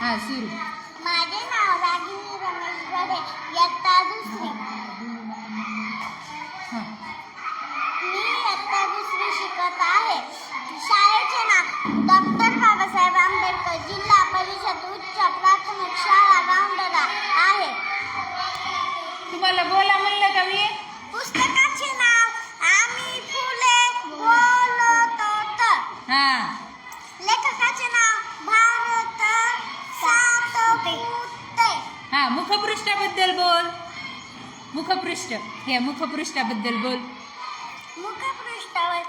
हा सुरू. माझे नाव रागिनी रमेश गडे इयत्ता दुसरी. मुखपृष्ठ. हे मुखपृष्ठाबद्दल बोल. मुखपृष्ठावर.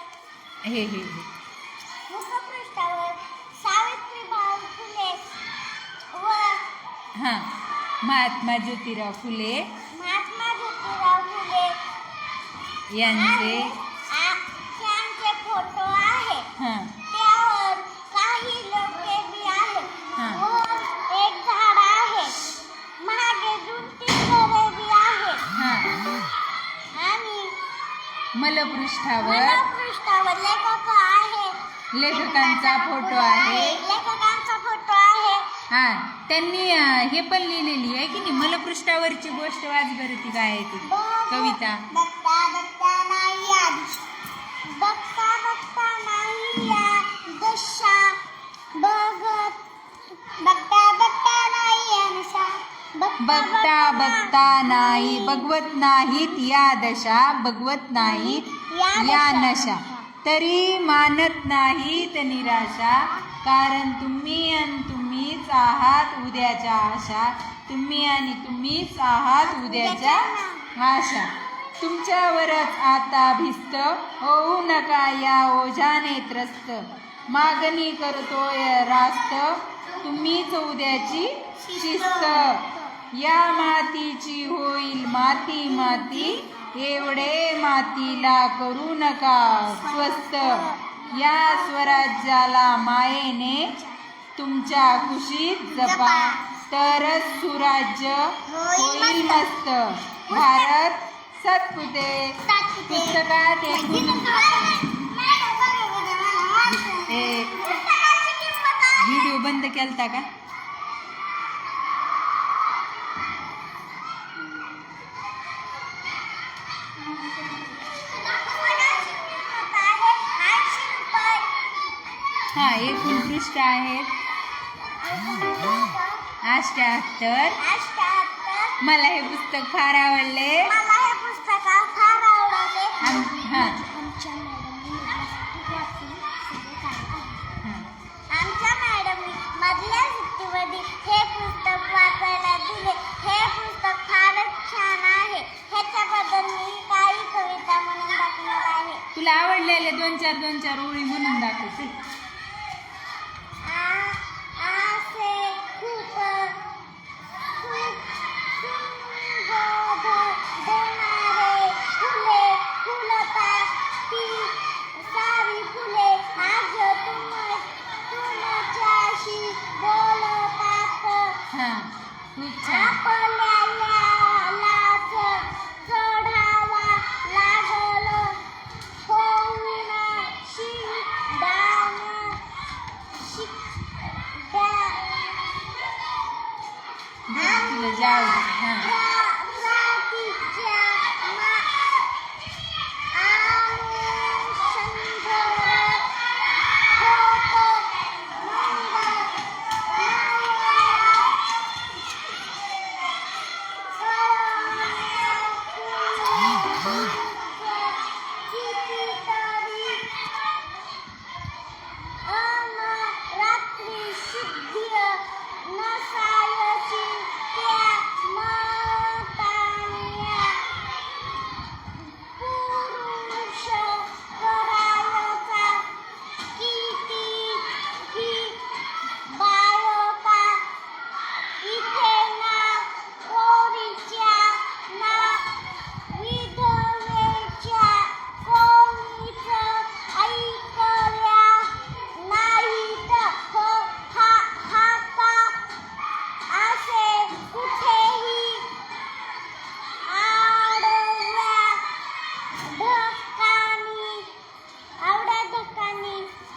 हे हे हे. मुखपृष्ठावर सावित्रीबाई फुले व हा. महात्मा ज्योतिराव फुले. महात्मा ज्योतिराव फुले. यांचे मलपृष्ठावर पृष्ठावर लेखक आहे. लेखकांचा फोटो आहे. लेखकांचा फोटो आहे. हा त्यांनी अं, हे पण लिहिलेली आहे की नाही? मलपृष्ठावरची गोष्ट वाच बरं ती काय आहे ती कविता बघता बघता नाही बघवत नाहीत या दशा बघवत नाहीत या नशा. तरी मानत नाहीत निराशा कारण तुम्ही आणि तुम्हीच आहात उद्याच्या आशा. तुम्ही आणि तुम्हीच आहात उद्याच्या आशा. तुमच्यावरच आता भिस्त होऊ नका या ओझाने त्रस्त. मागणी करतोय रास्त तुम्हीच उद्याची शिस्त. या मातीची होईल माती माती. एवढे मातीला करू नका स्वस्त. या स्वराज्याला मायेने तुमच्या कुशीत जपा. तरच सुराज्य होईल मस्त. भारत सत्पुते. पुस्तकात एकूण व्हिडिओ बंद केलता का? हा एकूण पृष्ठ आहेत. अष्ट्याहत्तर मला हे पुस्तक फार आवडले. 俺喝奶奶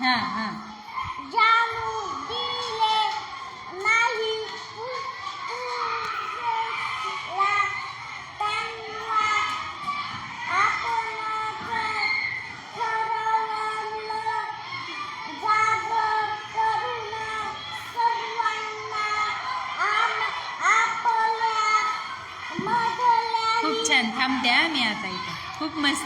हा हा जानू दिले नाही पुस्तूला त्यांना आपण ठरवलं जागर करून सर्वांना आम- आपल्या मधल्या खूप छान थांबते हा मी आता इथं खूप मस्त